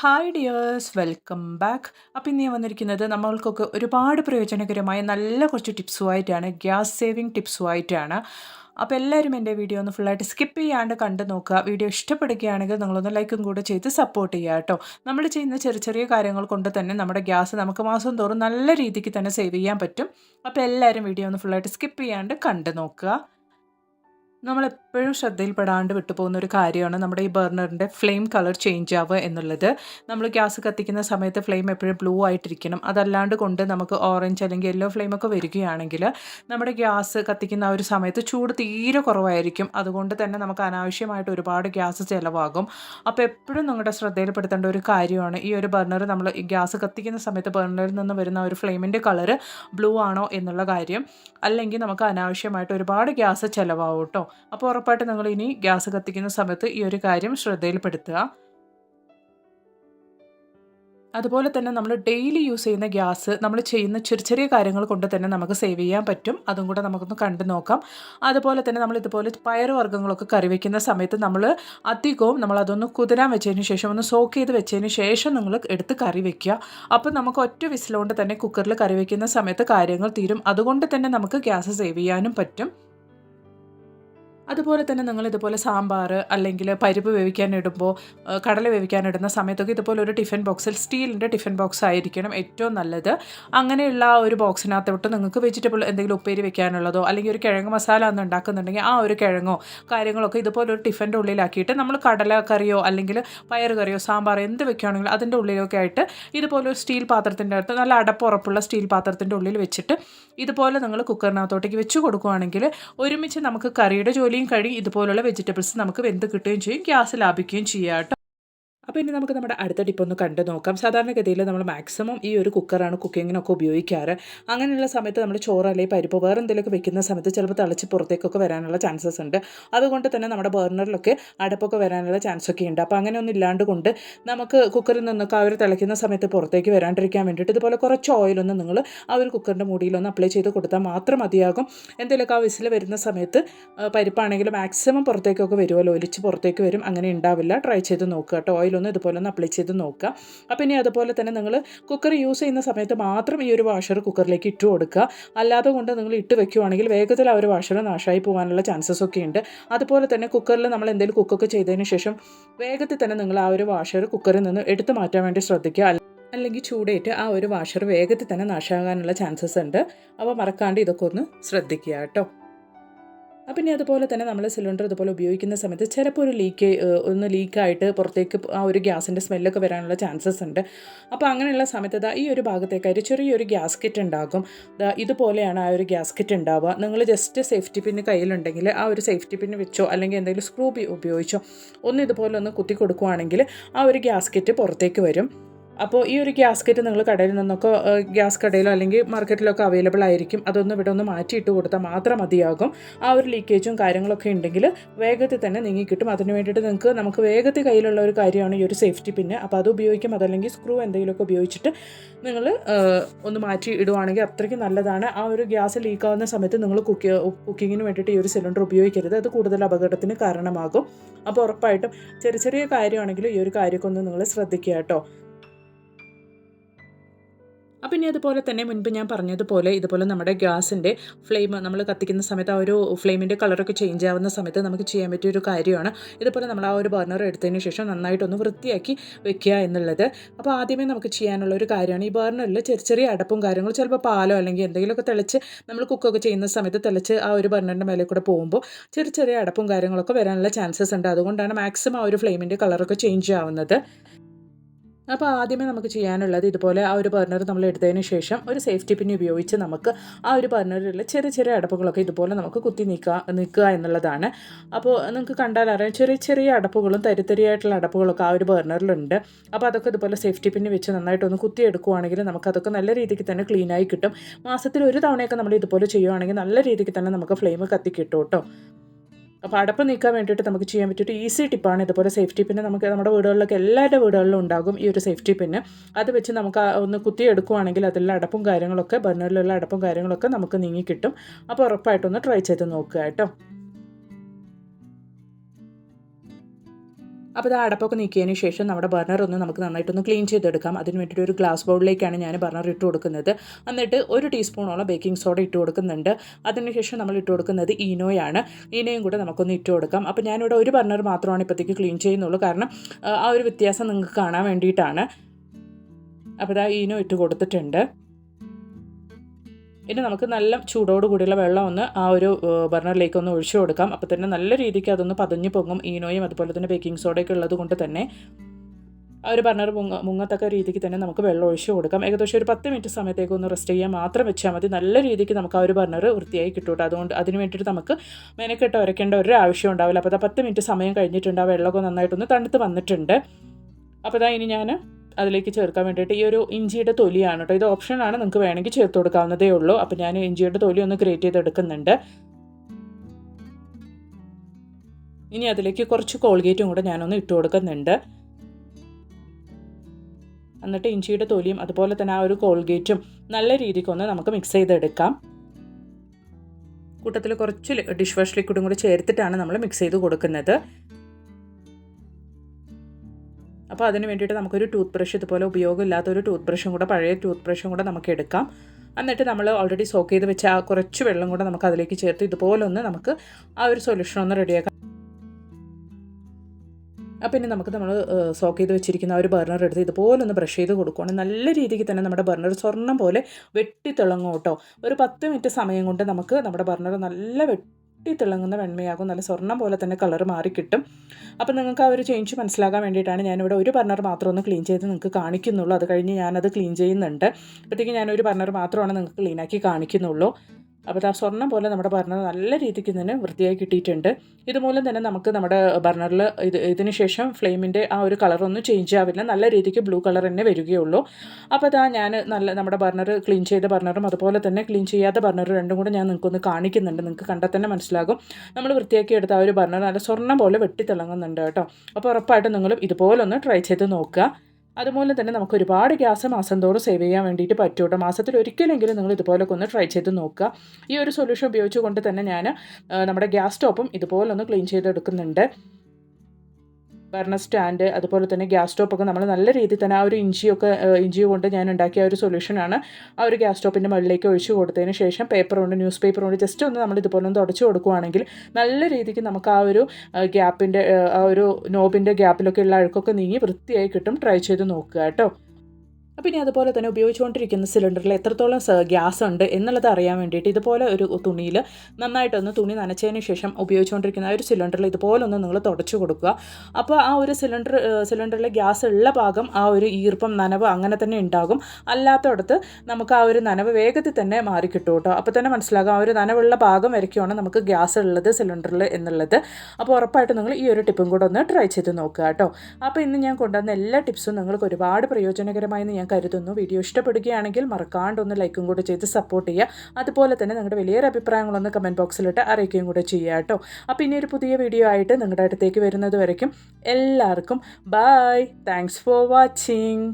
Hi dears welcome back അപ്പോൾ ഇന്ന് ഞാൻ വന്നിരിക്കുന്നത് നമ്മൾക്കൊക്കെ ഒരുപാട് പ്രയോജനകരമായ നല്ല കുറച്ച് ടിപ്സുമായിട്ടാണ് ഗ്യാസ് സേവിങ് ടിപ്സുമായിട്ടാണ്. അപ്പോൾ എല്ലാവരും എന്റെ വീഡിയോ ഒന്ന് ഫുള്ളായിട്ട് സ്കിപ്പ് ചെയ്യാണ്ട് കണ്ടു നോക്കുക. വീഡിയോ ഇഷ്ടപ്പെടുകയാണെങ്കിൽ നിങ്ങളൊന്ന് ലൈക്കും കൂടെ ചെയ്ത് സപ്പോർട്ട് ചെയ്യുക കേട്ടോ. നമ്മൾ ചെയ്യുന്ന ചെറിയ ചെറിയ കാര്യങ്ങൾ കൊണ്ട് തന്നെ നമ്മുടെ ഗ്യാസ് നമുക്ക് മാസം തോറും നല്ല രീതിക്ക് തന്നെ സേവ് ചെയ്യാൻ പറ്റും. അപ്പോൾ എല്ലാവരും വീഡിയോ ഒന്ന് ഫുള്ളായിട്ട് സ്കിപ്പ് ചെയ്യാണ്ട് കണ്ടു നോക്കുക. നമ്മളെപ്പോഴും ശ്രദ്ധയിൽപ്പെടാണ്ട് വിട്ടുപോകുന്ന ഒരു കാര്യമാണ് നമ്മുടെ ഈ ബർണറിന്റെ ഫ്ലെയിം കളർ ചേഞ്ച് ആവുക എന്നുള്ളത്. നമ്മൾ ഗ്യാസ് കത്തിക്കുന്ന സമയത്ത് ഫ്ലെയിം എപ്പോഴും ബ്ലൂ ആയിട്ടിരിക്കണം. അതല്ലാണ്ട് കൊണ്ട് നമുക്ക് ഓറഞ്ച് അല്ലെങ്കിൽ യെല്ലോ ഫ്ലെയിമൊക്കെ വരികയാണെങ്കിൽ നമ്മുടെ ഗ്യാസ് കത്തിക്കുന്ന ആ ഒരു സമയത്ത് ചൂട് തീരെ കുറവായിരിക്കും. അതുകൊണ്ട് തന്നെ നമുക്ക് അനാവശ്യമായിട്ട് ഒരുപാട് ഗ്യാസ് ചിലവാകും. അപ്പോൾ എപ്പോഴും നിങ്ങളുടെ ശ്രദ്ധയിൽപ്പെടുത്തേണ്ട ഒരു കാര്യമാണ് ഈ ഒരു ബർണർ നമ്മൾ ഈ ഗ്യാസ് കത്തിക്കുന്ന സമയത്ത് ബർണറിൽ നിന്ന് വരുന്ന ഒരു ഫ്ലെയിമിന്റെ കളർ ബ്ലൂ ആണോ എന്നുള്ള കാര്യം. അല്ലെങ്കിൽ നമുക്ക് അനാവശ്യമായിട്ട് ഒരുപാട് ഗ്യാസ് ചിലവാകും കേട്ടോ. അപ്പോൾ ഉറപ്പായിട്ട് നിങ്ങൾ ഇനി ഗ്യാസ് കത്തിക്കുന്ന സമയത്ത് ഈ ഒരു കാര്യം ശ്രദ്ധയിൽപ്പെടുത്തുക. അതുപോലെ തന്നെ നമ്മൾ ഡെയിലി യൂസ് ചെയ്യുന്ന ഗ്യാസ് നമ്മൾ ചെയ്യുന്ന ചെറിയ ചെറിയ കാര്യങ്ങൾ കൊണ്ട് തന്നെ നമുക്ക് സേവ് ചെയ്യാൻ പറ്റും. അതും കൂടെ നമുക്കൊന്ന് കണ്ടു നോക്കാം. അതുപോലെ തന്നെ നമ്മൾ ഇതുപോലെ പയറുവർഗങ്ങളൊക്കെ കറി വയ്ക്കുന്ന സമയത്ത് നമ്മൾ അധികവും നമ്മൾ അതൊന്ന് കുതിരാൻ വെച്ചതിന് ശേഷം ഒന്ന് സോക്ക് ചെയ്ത് വെച്ചതിന് ശേഷം നിങ്ങൾ എടുത്ത് കറി വയ്ക്കുക അപ്പോൾ നമുക്ക് ഒറ്റ വിസിലുകൊണ്ട് തന്നെ കുക്കറിൽ കറി വയ്ക്കുന്ന സമയത്ത് കാര്യങ്ങൾ തീരും. അതുകൊണ്ട് തന്നെ നമുക്ക് ഗ്യാസ് സേവ് ചെയ്യാനും പറ്റും. അതുപോലെ തന്നെ നിങ്ങൾ ഇതുപോലെ സാമ്പാർ അല്ലെങ്കിൽ പരിപ്പ് വേവിക്കാനിടുമ്പോൾ കടല വേവിക്കാനിടുന്ന സമയത്തൊക്കെ ഇതുപോലെ ഒരു ടിഫിൻ ബോക്സിൽ സ്റ്റീലിന്റെ ടിഫിൻ ബോക്സ് ആയിരിക്കണം ഏറ്റവും നല്ലത്. അങ്ങനെയുള്ള ഒരു ബോക്സിനകത്തോട്ട് നിങ്ങൾക്ക് വെജിറ്റബിൾ എന്തെങ്കിലും ഉപ്പേരി വെക്കാനുള്ളതോ അല്ലെങ്കിൽ ഒരു കിഴങ്ങ് മസാല ഒന്ന് ഉണ്ടാക്കുന്നുണ്ടെങ്കിൽ ആ ഒരു കിഴങ്ങോ കാര്യങ്ങളൊക്കെ ഇതുപോലെ ഒരു ടിഫിന്റെ ഉള്ളിലാക്കിയിട്ട് നമ്മൾ കടല കറിയോ അല്ലെങ്കിൽ പയർ കറിയോ സാമ്പാർ എന്ത് വെക്കുകയാണെങ്കിലും അതിന്റെ ഉള്ളിലൊക്കെ ആയിട്ട് ഇതുപോലെ ഒരു സ്റ്റീൽ പാത്രത്തിന്റെ അടുത്ത് നല്ല അടപ്പുറപ്പുള്ള സ്റ്റീൽ പാത്രത്തിന്റെ ഉള്ളിൽ വെച്ചിട്ട് ഇതുപോലെ നിങ്ങൾ കുക്കറിനകത്തോട്ടേക്ക് വെച്ച് കൊടുക്കുകയാണെങ്കിൽ ഒരുമിച്ച് നമുക്ക് കറിയുടെ ജോലി കഴിയും ഇതുപോലുള്ള വെജിറ്റബിൾസ് നമുക്ക് വെന്ത് കിട്ടുകയും ചെയ്യും ഗ്യാസ് ലാഭിക്കുകയും ചെയ്യാം കേട്ടോ. അപ്പോൾ ഇനി നമുക്ക് നമ്മുടെ അടുത്ത ടിപ്പ് ഒന്ന് കണ്ടു നോക്കാം. സാധാരണഗതിയിൽ നമ്മൾ മാക്സിമം ഈ ഒരു കുക്കറാണ് കുക്കിങ്ങിനൊക്കെ ഉപയോഗിക്കാറ്. അങ്ങനെയുള്ള സമയത്ത് നമ്മൾ ചോറ് അല്ലെങ്കിൽ പരിപ്പ് വേറെ എന്തെങ്കിലുമൊക്കെ വെക്കുന്ന സമയത്ത് ചിലപ്പോൾ തിളച്ച് പുറത്തേക്കൊക്കെ വരാനുള്ള ചാൻസസ് ഉണ്ട്. അതുകൊണ്ട് തന്നെ നമ്മുടെ ബർണറിലൊക്കെ അടപ്പൊക്കെ വരാനുള്ള ചാൻസ് ഒക്കെ ഉണ്ട്. അപ്പോൾ അങ്ങനെയൊന്നും ഇല്ലാണ്ട് കൊണ്ട് നമുക്ക് കുക്കറിൽ നിന്നൊക്കെ ഒരു തിളയ്ക്കുന്ന സമയത്ത് പുറത്തേക്ക് വരാണ്ടിരിക്കാൻ വേണ്ടിയിട്ട് ഇതുപോലെ കുറച്ച് ഓയിലൊന്ന് നിങ്ങൾ ആ ഒരു കുക്കറിന്റെ മൂടിയിലൊന്ന് അപ്ലൈ ചെയ്ത് കൊടുത്താൽ മാത്രം മതിയാകും. എന്തെങ്കിലുമൊക്കെ ആ വിസിൽ വരുന്ന സമയത്ത് പരിപ്പാണെങ്കിൽ മാക്സിമം പുറത്തേക്കൊക്കെ വരുമല്ലോ ഒലിച്ച് പുറത്തേക്ക് വരും അങ്ങനെ ഉണ്ടാവില്ല. ട്രൈ ചെയ്ത് നോക്കുക കേട്ടോ. ഓയിൽ ഒന്ന് ഇതുപോലെ ഒന്ന് അപ്ലൈ ചെയ്ത് നോക്കുക. അപ്പോൾ ഇനി അതുപോലെ തന്നെ നിങ്ങൾ കുക്കർ യൂസ് ചെയ്യുന്ന സമയത്ത് മാത്രം ഈ ഒരു വാഷർ കുക്കറിലേക്ക് ഇട്ട് കൊടുക്കുക. അല്ലാതെ കൊണ്ട് നിങ്ങൾ ഇട്ട് വെക്കുവാണെങ്കിൽ വേഗത്തിൽ ആ ഒരു വാഷർ നാശമായി പോകാനുള്ള ചാൻസസ് ഒക്കെ ഉണ്ട്. അതുപോലെ തന്നെ കുക്കറിൽ നമ്മൾ എന്തെങ്കിലും കുക്കൊക്കെ ചെയ്തതിന് ശേഷം വേഗത്തിൽ തന്നെ നിങ്ങൾ ആ ഒരു വാഷർ കുക്കറിൽ നിന്ന് എടുത്തു മാറ്റാൻ വേണ്ടി ശ്രദ്ധിക്കുക. അല്ലെങ്കിൽ ചൂടേറ്റ് ആ ഒരു വാഷർ വേഗത്തിൽ തന്നെ നാശമാകാനുള്ള ചാൻസസ് ഉണ്ട്. അപ്പോൾ മറക്കാണ്ട് ഇതൊക്കെ ഒന്ന് ശ്രദ്ധിക്കുക കേട്ടോ. ഇനി അതുപോലെ തന്നെ നമ്മൾ സിലിണ്ടർ ഇതുപോലെ ഉപയോഗിക്കുന്ന സമയത്ത് ചിലപ്പോൾ ഒരു ലീക്ക് ഒന്ന് ലീക്കായിട്ട് പുറത്തേക്ക് ആ ഒരു ഗ്യാസിന്റെ സ്മെല്ലൊക്കെ വരാനുള്ള ചാൻസസ് ഉണ്ട്. അപ്പോൾ അങ്ങനെയുള്ള സമയത്ത് ഇതാ ഈ ഒരു ഭാഗത്തേക്കായിട്ട് ചെറിയൊരു ഗ്യാസ്കറ്റ് ഉണ്ടാകും. ദാ ഇതുപോലെയാണ് ആ ഒരു ഗ്യാസ്കറ്റ് ഉണ്ടാവുക. നിങ്ങൾ ജസ്റ്റ് സേഫ്റ്റി പിന്ന് കയ്യിലുണ്ടെങ്കിൽ ആ ഒരു സേഫ്റ്റി പിന്ന് വെച്ചോ അല്ലെങ്കിൽ എന്തെങ്കിലും സ്ക്രൂ ഉപയോഗിച്ചോ ഒന്ന് ഇതുപോലെ ഒന്ന് കുത്തി കൊടുക്കുവാണെങ്കിൽ ആ ഒരു ഗ്യാസ്കറ്റ് പുറത്തേക്ക് വരും. അപ്പോൾ ഈ ഒരു ഗ്യാസ്കറ്റ് നിങ്ങൾ കടയിൽ നിന്നൊക്കെ ഗ്യാസ് കടയിലോ അല്ലെങ്കിൽ മാർക്കറ്റിലൊക്കെ അവൈലബിൾ ആയിരിക്കും. അതൊന്ന് ഇവിടെ ഒന്ന് മാറ്റിയിട്ട് കൊടുത്താൽ മാത്രം മതിയാകും. ആ ഒരു ലീക്കേജും കാര്യങ്ങളൊക്കെ ഉണ്ടെങ്കിൽ വേഗത്തിൽ തന്നെ നീങ്ങി കിട്ടും. അതിന് വേണ്ടിയിട്ട് നിങ്ങൾക്ക് നമുക്ക് വേഗത്തിൽ കയ്യിലുള്ള ഒരു കാര്യമാണ് ഈ ഒരു സേഫ്റ്റി പിന്നെ അപ്പോൾ അത് ഉപയോഗിക്കും അതല്ലെങ്കിൽ സ്ക്രൂ എന്തെങ്കിലുമൊക്കെ ഉപയോഗിച്ചിട്ട് നിങ്ങൾ ഒന്ന് മാറ്റി ഇടുവാണെങ്കിൽ അത്രയ്ക്ക് നല്ലതാണ്. ആ ഒരു ഗ്യാസ് ലീക്കാവുന്ന സമയത്ത് നിങ്ങൾ കുക്ക് കുക്കിങ്ങിന് വേണ്ടിയിട്ട് ഈ ഒരു സിലിണ്ടർ ഉപയോഗിക്കരുത്. അത് കൂടുതൽ അപകടത്തിന് കാരണമാകും. അപ്പോൾ ഉറപ്പായിട്ടും ചെറിയ ചെറിയ കാര്യമാണെങ്കിൽ ഈ ഒരു കാര്യമൊക്കെ ഒന്ന് നിങ്ങൾ ശ്രദ്ധിക്കുക കേട്ടോ. ഇനി അതുപോലെ തന്നെ മുൻപ് ഞാൻ പറഞ്ഞതുപോലെ ഇതുപോലെ നമ്മുടെ ഗ്യാസിന്റെ ഫ്ലെയിം നമ്മൾ കത്തിക്കുന്ന സമയത്ത് ആ ഒരു ഫ്ലെയിമിന്റെ കളറൊക്കെ ചേഞ്ച് ആവുന്ന സമയത്ത് നമുക്ക് ചെയ്യാൻ പറ്റിയ ഒരു കാര്യമാണ്. ഇതുപോലെ നമ്മൾ ആ ഒരു ബർണർ എടുത്തതിന് ശേഷം നന്നായിട്ടൊന്ന് വൃത്തിയാക്കി വെക്കുക എന്നുള്ളത്. അപ്പോൾ ആദ്യമേ നമുക്ക് ചെയ്യാനുള്ള ഒരു കാര്യമാണ്. ഈ ബർണറിൽ ചെറിയ ചെറിയ അടപ്പും കാര്യങ്ങളും ചിലപ്പോൾ പാലോ അല്ലെങ്കിൽ എന്തെങ്കിലുമൊക്കെ തിളച്ച് നമ്മൾ കുക്കൊക്കെ ചെയ്യുന്ന സമയത്ത് തിളച്ച് ആ ഒരു ബർണറിന്റെ മേലെ കൂടെ പോകുമ്പോൾ ചെറിയ ചെറിയ അടപ്പും കാര്യങ്ങളൊക്കെ വരാനുള്ള ചാൻസസ് ഉണ്ട്. അതുകൊണ്ടാണ് മാക്സിമം ആ ഒരു ഫ്ലെയിമിന്റെ കളറൊക്കെ ചേഞ്ച് ആവുന്നത്. അപ്പോൾ ആദ്യമേ നമുക്ക് ചെയ്യാനുള്ളത് ഇതുപോലെ ആ ഒരു ബർണർ നമ്മൾ എടുത്തതിന് ശേഷം ഒരു സേഫ്റ്റി പിൻ ഉപയോഗിച്ച് നമുക്ക് ആ ഒരു ബർണറിലുള്ള ചെറിയ ചെറിയ അടപ്പുകളൊക്കെ ഇതുപോലെ നമുക്ക് കുത്തി നീക്കുക നീക്കുക എന്നുള്ളതാണ്. അപ്പോൾ നിങ്ങൾക്ക് കണ്ടാൽ അറിയാം ചെറിയ ചെറിയ അടപ്പുകളും തരിത്തരിയായിട്ടുള്ള അടപ്പുകളൊക്കെ ആ ഒരു ബർണറിലുണ്ട്. അപ്പോൾ അതൊക്കെ ഇതുപോലെ സേഫ്റ്റി പിൻ വെച്ച് നന്നായിട്ടൊന്ന് കുത്തി നമുക്ക് നമുക്കതൊക്കെ നല്ല രീതിക്ക് തന്നെ ക്ലീനായി കിട്ടും. മാസത്തിൽ ഒരു തവണയൊക്കെ നമ്മൾ ഇതുപോലെ ചെയ്യുകയാണെങ്കിൽ നല്ല രീതിക്ക് തന്നെ നമുക്ക് ഫ്ലെയിം കത്തിക്കിട്ടും കേട്ടോ. അപ്പോൾ അടപ്പ് നീക്കാൻ വേണ്ടിയിട്ട് നമുക്ക് ചെയ്യാൻ പറ്റിയിട്ട് ഈസി ടിപ്പാണ് ഇതുപോലെ സേഫ്റ്റി പിന്നെ നമുക്ക് നമ്മുടെ വീടുകളിലൊക്കെ എല്ലാവരുടെ വീടുകളിലും ഉണ്ടാകും ഈ ഒരു സേഫ്റ്റി പിന്നെ അത് വെച്ച് നമുക്ക് ഒന്ന് കുത്തി എടുക്കുവാണെങ്കിൽ അതിലുള്ള അടപ്പും കാര്യങ്ങളൊക്കെ ബർണറിലുള്ള അടപ്പും കാര്യങ്ങളൊക്കെ നമുക്ക് നീങ്ങി കിട്ടും. അപ്പോൾ ഉറപ്പായിട്ടൊന്ന് ട്രൈ ചെയ്ത് നോക്കുക കേട്ടോ. അപ്പോൾ ഇത് അടപ്പൊക്കെ നീക്കിയതിന് ശേഷം നമ്മുടെ ബർണർ ഒന്ന് നമുക്ക് നന്നായിട്ടൊന്ന് ക്ലീൻ ചെയ്തെടുക്കാം. അതിന് വേണ്ടിയിട്ട് ഒരു ഗ്ലാസ് ബൗളിലേക്കാണ് ഞാൻ ബർണർ ഇട്ട് കൊടുക്കുന്നത്. എന്നിട്ട് ഒരു ടീസ്പൂണോളം ബേക്കിംഗ് സോഡ ഇട്ട് കൊടുക്കുന്നുണ്ട്. അതിനുശേഷം നമ്മൾ ഇട്ട് കൊടുക്കുന്നത് ഈനോയാണ്. ഈനോയും കൂടെ നമുക്കൊന്ന് ഇട്ട് കൊടുക്കാം. അപ്പോൾ ഞാനിവിടെ ഒരു ബർണർ മാത്രമാണ് ഇപ്പോഴത്തേക്ക് ക്ലീൻ ചെയ്യുന്നുള്ളൂ. കാരണം ആ, ഒരു വ്യത്യാസം നിങ്ങൾക്ക് കാണാൻ വേണ്ടിയിട്ടാണ്. അപ്പോൾ ഇതാ ഈനോ ഇട്ട് കൊടുത്തിട്ടുണ്ട്. ഇനി നമുക്ക് നല്ല ചൂടോട് കൂടിയുള്ള വെള്ളം ഒന്ന് ആ ഒരു ബർണറിലേക്ക് ഒന്ന് ഒഴിച്ചു കൊടുക്കാം. അപ്പോൾ തന്നെ നല്ല രീതിക്ക് അതൊന്ന് പതഞ്ഞു പൊങ്ങും ഈനോയും അതുപോലെ തന്നെ ബേക്കിംഗ് സോഡയൊക്കെ ഉള്ളത് കൊണ്ട് തന്നെ. ആ ഒരു ബർണർ മുങ്ങ മുങ്ങത്തക്ക രീതിക്ക് തന്നെ നമുക്ക് വെള്ളം ഒഴിച്ചു കൊടുക്കാം. ഏകദേശം ഒരു പത്ത് മിനിറ്റ് സമയത്തേക്ക് ഒന്ന് റെസ്റ്റ് ചെയ്യാൻ മാത്രം വെച്ചാൽ മതി. നല്ല രീതിക്ക് നമുക്ക് ആ ഒരു ബർണർ വൃത്തിയായി കിട്ടും അതുകൊണ്ട് അതിന് വേണ്ടിയിട്ട് നമുക്ക് മെനക്കെട്ട് ഉരയ്ക്കേണ്ട ഒരു ആവശ്യം ഉണ്ടാവില്ല. അപ്പോൾ പത്ത് മിനിറ്റ് സമയം കഴിഞ്ഞിട്ടുണ്ട്. ആ വെള്ളമൊക്കെ നന്നായിട്ടൊന്ന് തണുത്ത് വന്നിട്ടുണ്ട്. അപ്പോൾ ഇതാ ഇനി ഞാൻ അതിലേക്ക് ചേർക്കാൻ വേണ്ടിയിട്ട് ഈ ഒരു ഇഞ്ചിയുടെ തൊലിയാണ് കേട്ടോ ഇത് ഓപ്ഷനാണ് നിങ്ങൾക്ക് വേണമെങ്കിൽ ചേർത്ത് കൊടുക്കാവുന്നതേ ഉള്ളൂ. അപ്പോൾ ഞാൻ ഇഞ്ചിയുടെ തൊലി ഒന്ന് ക്രിയേറ്റ് ചെയ്തെടുക്കുന്നുണ്ട്. ഇനി അതിലേക്ക് കുറച്ച് കോൾഗേറ്റും കൂടെ ഞാനൊന്ന് ഇട്ട് കൊടുക്കുന്നുണ്ട്. എന്നിട്ട് ഇഞ്ചിയുടെ തൊലിയും അതുപോലെ തന്നെ ആ ഒരു കോൾഗേറ്റും നല്ല രീതിക്കൊന്ന് നമുക്ക് മിക്സ് ചെയ്തെടുക്കാം. കൂട്ടത്തിൽ കുറച്ച് ഡിഷ് വാഷ് ലിക്വിഡും കൂടി ചേർത്തിട്ടാണ് നമ്മൾ മിക്സ് ചെയ്ത് കൊടുക്കുന്നത്. അപ്പോൾ അതിന് വേണ്ടിയിട്ട് നമുക്കൊരു ടൂത്ത് ബ്രഷ് ഇതുപോലെ ഉപയോഗമില്ലാത്ത ഒരു ടൂത്ത് ബ്രഷും കൂടെ പഴയ ടൂത്ത് ബ്രഷും കൂടെ നമുക്ക് എടുക്കാം. എന്നിട്ട് നമ്മൾ ഓൾറെഡി സോക്ക് ചെയ്ത് വെച്ച ആ കുറച്ച് വെള്ളം കൂടെ നമുക്ക് അതിലേക്ക് ചേർത്ത് ഇതുപോലെ ഒന്ന് നമുക്ക് ആ ഒരു സൊല്യൂഷൻ ഒന്ന് റെഡിയാക്കാം അപ്പോൾ ഇനി നമുക്ക് നമ്മൾ സോക്ക് ചെയ്ത് വെച്ചിരിക്കുന്ന ഒരു ബർണർ എടുത്ത് ഇതുപോലെ ഒന്ന് ബ്രഷ് ചെയ്ത് കൊടുക്കുകയാണെങ്കിൽ നല്ല രീതിക്ക് തന്നെ നമ്മുടെ ബർണർ സ്വർണം പോലെ വെട്ടിത്തിളങ്ങും കേട്ടോ. ഒരു പത്ത് മിനിറ്റ് സമയം കൊണ്ട് നമുക്ക് നമ്മുടെ ബർണർ നല്ല വെട്ടിത്തിളങ്ങുന്ന വെണ്മയാകും. നല്ല സ്വർണം പോലെ തന്നെ കളർ മാറി കിട്ടും. അപ്പോൾ നിങ്ങൾക്ക് ആ ഒരു ചേഞ്ച് മനസ്സിലാക്കാൻ വേണ്ടിയിട്ടാണ് ഞാനിവിടെ ഒരു ബർണർ മാത്രം ഒന്ന് ക്ലീൻ ചെയ്ത് നിങ്ങൾക്ക് കാണിക്കുന്നുള്ളൂ. അത് കഴിഞ്ഞ് ഞാനത് ക്ലീൻ ചെയ്യുന്നുണ്ട്. അപ്പോഴത്തേക്ക് ഞാനൊരു ബർണർ മാത്രമാണ് നിങ്ങൾക്ക് ക്ലീനാക്കി കാണിക്കുന്നുള്ളൂ. അപ്പോൾ ആ സ്വർണം പോലെ നമ്മുടെ ബർണർ നല്ല രീതിക്ക് തന്നെ വൃത്തിയായി കിട്ടിയിട്ടുണ്ട്. ഇതുമൂലം തന്നെ നമുക്ക് നമ്മുടെ ബർണറിൽ ഇത് ഇതിന് ശേഷം ഫ്ലെയിമിന്റെ ആ ഒരു കളറൊന്നും ചേഞ്ച് ആവില്ല. നല്ല രീതിക്ക് ബ്ലൂ കളർ തന്നെ വരികയുള്ളൂ. അപ്പോൾ അതാ ഞാൻ നല്ല നമ്മുടെ ബർണർ ക്ലീൻ ചെയ്ത ബർണറും അതുപോലെ തന്നെ ക്ലീൻ ചെയ്യാത്ത ബർണറും രണ്ടും കൂടെ ഞാൻ നിങ്ങൾക്കൊന്ന് കാണിക്കുന്നുണ്ട്. നിങ്ങൾക്ക് കണ്ടാൽ തന്നെ മനസ്സിലാകും. നമ്മൾ വൃത്തിയാക്കി എടുത്ത ആ ഒരു ബർണർ നല്ല സ്വർണം പോലെ വെട്ടിത്തിളങ്ങുന്നുണ്ട് കേട്ടോ. അപ്പോൾ ഉറപ്പായിട്ടും നിങ്ങളും ഇതുപോലൊന്ന് ട്രൈ ചെയ്ത് നോക്കുക. അതുപോലെ തന്നെ നമുക്ക് ഒരുപാട് ഗ്യാസ് മാസം തോറും സേവ് ചെയ്യാൻ വേണ്ടിയിട്ട് പറ്റും കേട്ടോ. മാസത്തിൽ ഒരിക്കലെങ്കിലും നിങ്ങൾ ഇതുപോലൊക്കെ ഒന്ന് ട്രൈ ചെയ്ത് നോക്കുക. ഈ ഒരു സൊല്യൂഷൻ ഉപയോഗിച്ചുകൊണ്ട് തന്നെ ഞാൻ നമ്മുടെ ഗ്യാസ് സ്റ്റോപ്പും ഇതുപോലൊന്ന് ക്ലീൻ ചെയ്തെടുക്കുന്നുണ്ട്. ബർണർ സ്റ്റാൻഡ് അതുപോലെ തന്നെ ഗ്യാസ് സ്റ്റോപ്പൊക്കെ നമ്മൾ നല്ല രീതിയിൽ തന്നെ ആ ഒരു ഇഞ്ചിയൊക്കെ ഇഞ്ചി കൊണ്ട് ഞാൻ ഉണ്ടാക്കിയ ഒരു സൊല്യൂഷനാണ് ആ ഒരു ഗ്യാസ് സ്റ്റോപ്പിന്റെ മുകളിലേക്ക് ഒഴിച്ചു കൊടുത്തതിന് ശേഷം പേപ്പർ കൊണ്ട് ന്യൂസ് പേപ്പർ കൊണ്ട് ജസ്റ്റ് ഒന്ന് നമ്മൾ ഇതുപോലെ ഒന്ന് തുടച്ചു കൊടുക്കുകയാണെങ്കിൽ നല്ല രീതിക്ക് നമുക്ക് ആ ഒരു ഗ്യാപ്പിന്റെ ആ ഒരു നോബിന്റെ ഗ്യാപ്പിലൊക്കെ ഉള്ള അഴുക്കൊക്കെ നീങ്ങി വൃത്തിയായി കിട്ടും. ട്രൈ ചെയ്ത് നോക്കുക കേട്ടോ. ഇനി അതുപോലെ തന്നെ ഉപയോഗിച്ചുകൊണ്ടിരിക്കുന്ന സിലിണ്ടറിൽ എത്രത്തോളം ഗ്യാസ് ഉണ്ട് എന്നുള്ളത് അറിയാൻ വേണ്ടിയിട്ട് ഇതുപോലെ ഒരു തുണിയിൽ നന്നായിട്ടൊന്ന് തുണി നനച്ചതിന് ശേഷം ഉപയോഗിച്ചുകൊണ്ടിരിക്കുന്ന ഒരു സിലിണ്ടറിൽ ഇതുപോലെ ഒന്ന് നിങ്ങൾ തുടച്ചു കൊടുക്കുക. അപ്പോൾ ആ ഒരു സിലിണ്ടർ സിലിണ്ടറിലെ ഗ്യാസ് ഉള്ള ഭാഗം ആ ഒരു ഈർപ്പം നനവ് അങ്ങനെ തന്നെ ഉണ്ടാകും. അല്ലാത്തടത്ത് നമുക്ക് ആ ഒരു നനവ് വേഗത്തിൽ തന്നെ മാറി കിട്ടും. കേട്ടോ അപ്പോൾ തന്നെ മനസ്സിലാകും ആ ഒരു നനവുള്ള ഭാഗം വരയ്ക്കുവാണ് നമുക്ക് ഗ്യാസ് ഉള്ളത് സിലിണ്ടറിൽ എന്നുള്ളത്. അപ്പോൾ ഉറപ്പായിട്ട് നിങ്ങൾ ഈ ഒരു ടിപ്പും കൂടെ ഒന്ന് ട്രൈ ചെയ്ത് നോക്കുക കേട്ടോ. അപ്പോൾ ഇന്ന് ഞാൻ കൊണ്ടുവന്ന എല്ലാ ടിപ്സും നിങ്ങൾക്ക് ഒരുപാട് പ്രയോജനകരമായി ഞാൻ കരുതുന്നു. വീഡിയോ ഇഷ്ടപ്പെടുകയാണെങ്കിൽ മറക്കാണ്ടൊന്ന് ലൈക്കും കൂടെ ചെയ്ത് സപ്പോർട്ട് ചെയ്യുക. അതുപോലെ തന്നെ നിങ്ങളുടെ വലിയൊരു അഭിപ്രായങ്ങളൊന്ന് കമന്റ് ബോക്സിലിട്ട് അറിയിക്കുകയും കൂടെ ചെയ്യുക കേട്ടോ. അപ്പോൾ ഇനി ഒരു പുതിയ വീഡിയോ ആയിട്ട് നിങ്ങളുടെ അടുത്തേക്ക് വരുന്നത് വരയ്ക്കും. എല്ലാവർക്കും ബായ് താങ്ക്സ് ഫോർ വാച്ചിങ്